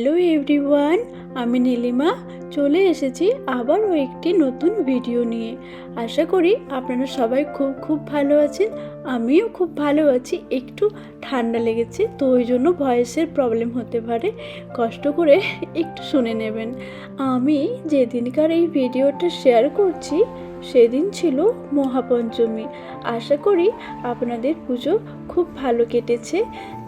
Hello everyone, আমি নীলিমা। চলে এসেছি আবারও একটি নতুন ভিডিও নিয়ে। আশা করি আপনারা সবাই খুব খুব ভালো আছেন, আমিও খুব ভালো আছি। একটু ঠান্ডা লেগেছে, তো ওই জন্য ভয়েসের প্রবলেম হতে পারে। কষ্ট করে একটু শুনে নেবেন। আমি যেদিনকার এই ভিডিওটা শেয়ার করছি, সেদিন ছিল মহাপঞ্চমী। আশা করি আপনাদের পুজো খুব ভালো কেটেছে।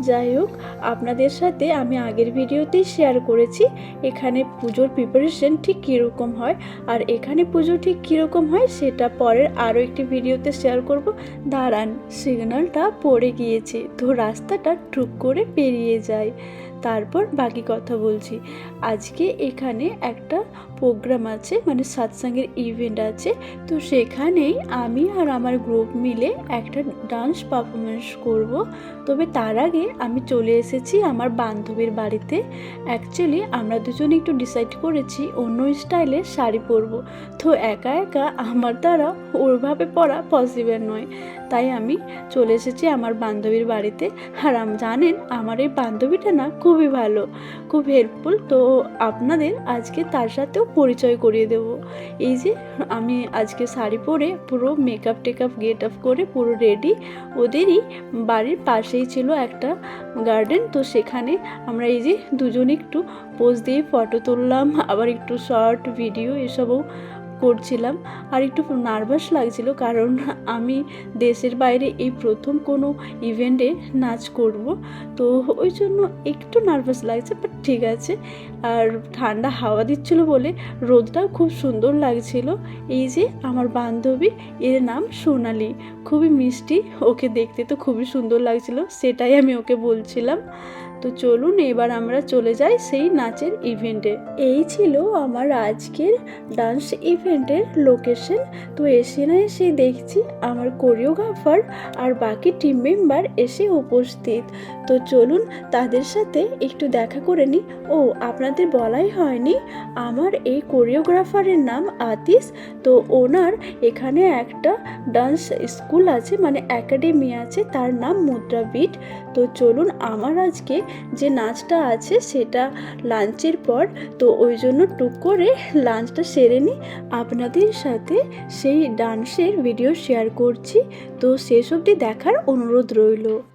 যাই হোক, আপনাদের সাথে আমি আগের ভিডিওতেই শেয়ার করেছি, এখানে পুজোর প্রিপারেশন ঠিক কীরকম হয়, আর এখানে পুজো ঠিক কীরকম হয় সেটা পরের আরও একটি ভিডিওতে শেয়ার করব। দাঁড়ান সিগন্যালটা পড়ে গিয়েছে, তো রাস্তাটা টুক করে পেরিয়ে যায়। তারপর বাকি কথা বলছি, আজকে এখানে একটা প্রোগ্রাম আছে মানে সাতসঙ্গের ইভেন্ট আছে, তো সেখানেই আমি আর আমার গ্রুপ মিলে একটা ডান্স পারফরমেন্স করব। তবে তার আগে আমি চলে এসেছি আমার বান্ধবীর বাড়িতে। অ্যাকচুয়ালি আমরা দুজনে একটু ডিসাইড করেছি অন্য স্টাইলের শাড়ি পরবো। তো একা একা আমার দ্বারা ওরভাবে পরা পসিবল নয়। তাই আমি চলে এসেছি আমার বান্ধবীর বাড়িতে। আর জানেন, আমার এই বান্ধবীটা না খুবই ভালো, খুব হেল্পফুল তো আপনাদের আজকে তার সাথেও পরিচয় করিয়ে দেব। এই যে, আমি আজকে শাড়ি পরে পুরো মেকআপ টেকআপ গেট আপ করে পুরো রেডি ওদেরই বাড়ির পাশেই ছিল একটা গার্ডেন তো সেখানে আমরা এই যে দুজনে একটু পোজ দিয়ে ফটো তুললাম, আবার একটু শর্ট ভিডিও এসবও করছিলাম। আর একটু নার্ভাস লাগছিল কারণ আমি দেশের বাইরে এই প্রথম কোনো ইভেন্টে নাচ করব। তো ওই জন্য একটু নার্ভাস লাগছে বাট ঠিক আছে। আর ঠান্ডা হাওয়া দিচ্ছিল বলে রোদটাও খুব সুন্দর লাগছিল। এই যে আমার বান্ধবী, এর নাম সোনালি। খুবই মিষ্টি, ওকে দেখতে তো খুবই সুন্দর লাগছিল, সেটাই আমি ওকে বলছিলাম। তো চলুন এবার আমরা চলে যাই সেই নাচের ইভেন্টে এই ছিল আমার আজকের ডান্স ইভেন্টের লোকেশন তো এসে না এসে দেখছি আমার কোরিওগ্রাফার আর বাকি টিম মেম্বার এসে উপস্থিত। তো চলুন তাদের সাথে একটু দেখা করে নিই ও, আপনাদের বলাই হয়নি, আমার এই কোরিওগ্রাফারের নাম আতিস তো ওনার এখানে একটা ডান্স স্কুল আছে মানে একাডেমি আছে, তার নাম মুদ্রাবিট তো চলুন, আমার আজকে যে নাচটা আছে, সেটা লাঞ্চের পর। তো ওই জন্য টুক করে লাঞ্চটা সেরে নিই। আপনাদের সাথে সেই ডান্সের ভিডিও শেয়ার করছি। তো সেসবটি দেখার অনুরোধ রইল।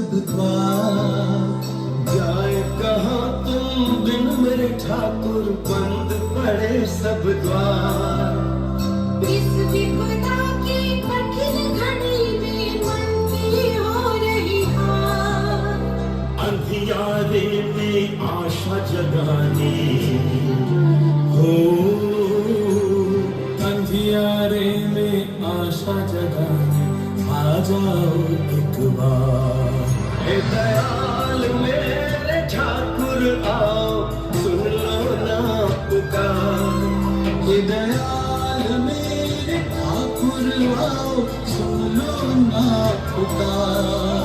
सब द्वार जाए कहाँ तुम बिन मेरे ठाकुर बंद पड़े सब द्वार इस विपदा की कठिन घड़ी में मन की हो रही हार। अंधियारे में आशा जगानी। No nakutan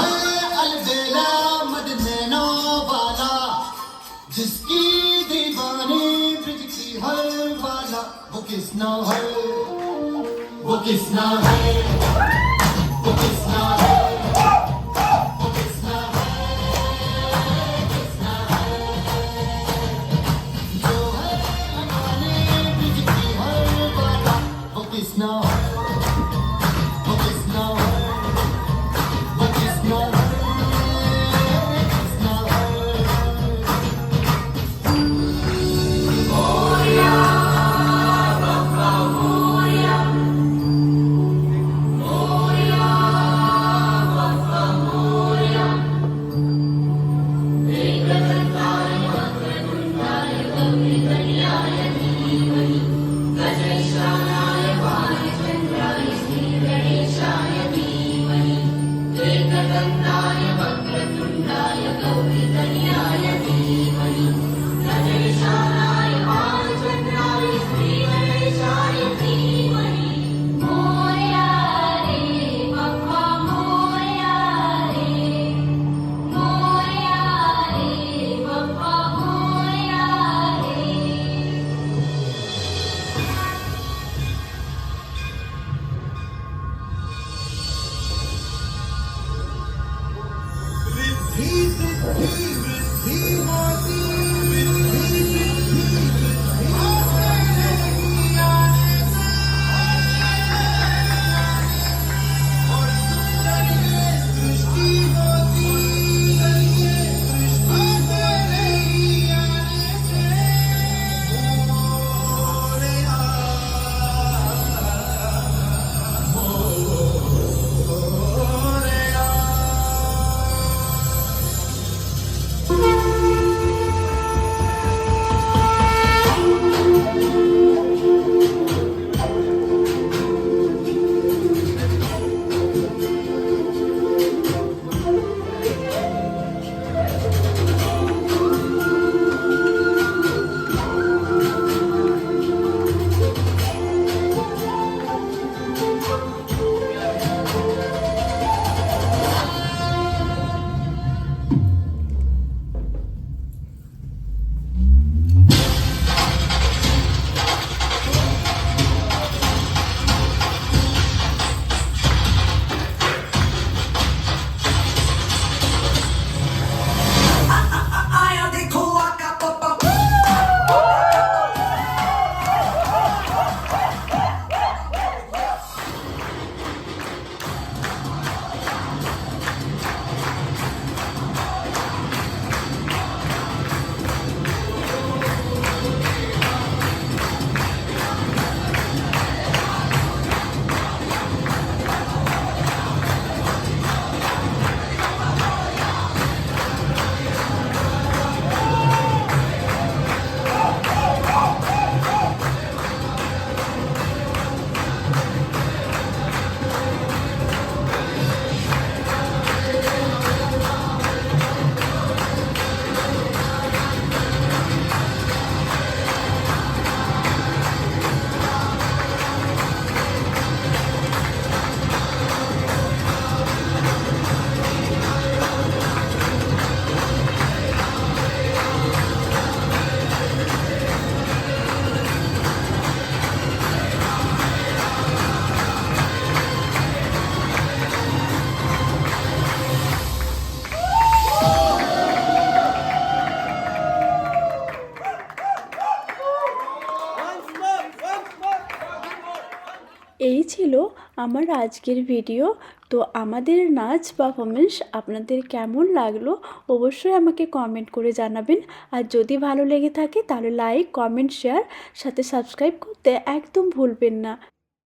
है अलबेला मद नैनो वाला, जिसकी दीवानी ब्रिज की हर वाला। वो किसना है? वो किसना है? এই ছিল আমার আজকের ভিডিও তো আমাদের নাচ পারফরমেন্স আপনাদের কেমন লাগল অবশ্যই আমাকে কমেন্ট করে জানাবেন। আর যদি ভালো লেগে থাকে তাহলে লাইক কমেন্ট শেয়ার সাথে সাবস্ক্রাইব করতে একদম ভুলবেন না।